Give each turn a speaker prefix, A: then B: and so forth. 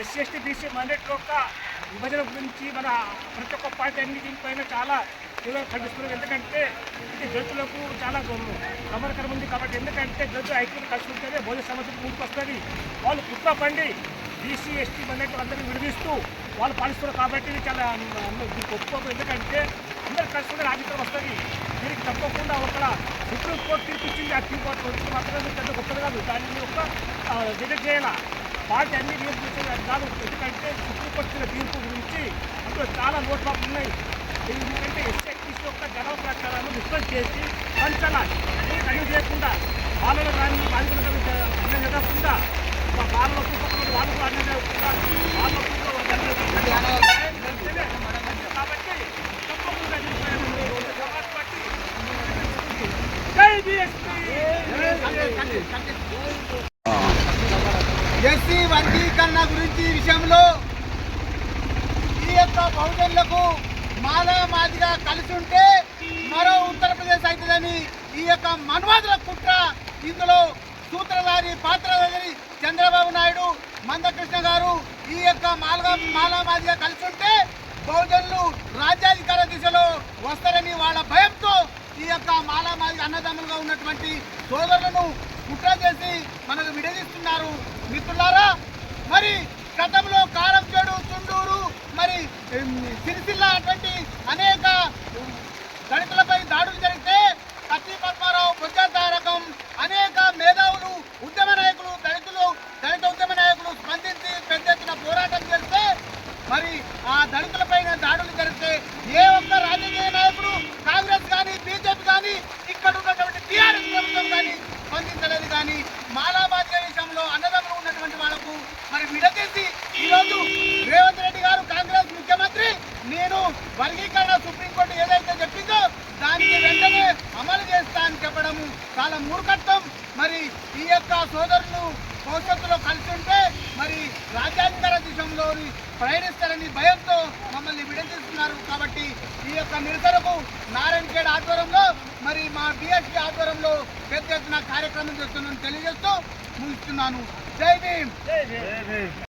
A: SC ST BC మండేట్ యొక్క విభజన గురించి మన ప్రతి ఒక్క పార్టీ అన్ని దీనిపైన చాలా తీవ్రంగా ఖండిస్తున్నారు. ఎందుకంటే ఇది దళితులకు చాలా గమనకరం ఉంది కాబట్టి ఎందుకంటే దళితులు ఐక్యత కలిసి ఉంటేనే భోజన సమస్యలు ముందుకు వస్తుంది. వాళ్ళు కుట్ర పండి బీసీ ఎస్టీ మండేట్ అందరినీ విడదీస్తూ వాళ్ళు పాలిస్తున్నారు కాబట్టి ఇది చాలా ఒప్పుకోదు ఎందుకంటే అందరు కలిసి ఉంటే రాజకీయం వస్తుంది. దీనికి తప్పకుండా ఒక సుప్రీంకోర్టు తీర్పు ఇచ్చింది ఆ మాత్రమే పెద్ద గొప్పది కాదు. దాన్ని ఒక రిజెక్ట్ చేయాల పార్టీ అన్ని నియంత్రించేది అది కాదు ఎందుకంటే సుప్రీంకోర్టు తీర్పు గురించి అందులో చాలా లోటుపాట్లు ఉన్నాయి. ఎందుకంటే ఎస్ఎక్టీసీ యొక్క జనవ ప్రచారాన్ని విస్మృతి చేసి పంచాలి కన్యూ చేయకుండా బాలలు కానీ బాలికలు కానీ అన్నం జరగకుండా మా బాలలో కుటుంబంలో వాళ్ళు కూడా అన్నం జరగకుండా వాళ్ళ కుటుంబంలో కాబట్టి తప్పకుండా దీనిపైన కాబట్టి జై బీఎస్పీ
B: ఎస్సీ వర్గీకరణ గురించి విషయంలో ఈ యొక్క బహుజనులకు మాలా మాదిగా కలిసి ఉంటే మరో ఉత్తరప్రదేశ్ అవుతుందని ఈ యొక్క మన్వాదుల కుట్ర ఇందులో సూత్రధారి పాత్రధారి చంద్రబాబు నాయుడు మందకృష్ణ గారు ఈ యొక్క మాలగా మాలా మాదిగా కలిసి ఉంటే బహుజనులు రాజ్యాధికార దిశలో వస్తారని వాళ్ళ భయం. మాలామాది అన్నదమ్ములుగా ఉన్నటువంటి సోదరులను కుట్ర చేసి మనకు విడదీస్తున్నారు. మిత్రులారా మరి గతంలో కారం చెడు చుండూరు మరి సిరిసిల్ల అటువంటి అనేక దళితులపై దాడులు జరిగితే కత్తి పద్మారావు బొజ్జ అనేక మేధావులు ఉద్యమ నాయకులు దళితులు దళిత ఉద్యమ నాయకులు స్పందించి పెద్ద ఎత్తున పోరాటం చేస్తే మరి ఆ దళితులపైన దాడులు జరిగితే ఏ ఒక్క రాజకీయ నాయకుడు కాంగ్రెస్ కానీ బీజేపీ కానీ ఇక్కడ ఉన్నటువంటి టీఆర్ఎస్ ప్రభుత్వం కానీ స్పందించలేదు కానీ విషయంలో అన్నదమ్ములు ఉన్నటువంటి వాళ్ళకు మరి విడదీసి ఈరోజు రేవంత్ రెడ్డి గారు కాంగ్రెస్ ముఖ్యమంత్రి నేను వర్గీకరణ సుప్రీంకోర్టు ఏదైతే చెప్పిందో దానికి వెంటనే అమలు చేస్తా అని చెప్పడము చాలా మూర్ఖత్వం. మరి ఈ యొక్క సోదరులు భవిష్యత్తులో కలిసి ఉంటే మరి రాజ్యాంగ తీసుకొని ప్రయాణిస్తారని భయంతో మమ్మల్ని విడదీస్తున్నారు. కాబట్టి ఈ యొక్క నిరసనకు నారాయణఖేడ్ ఆధ్వర్యంలో మరి మా బిఎస్పీ ఆధ్వర్యంలో పెద్ద ఎత్తున కార్యక్రమం చేస్తున్నాను తెలియజేస్తూ ముగిస్తున్నాను. జై
A: జై భీమ్!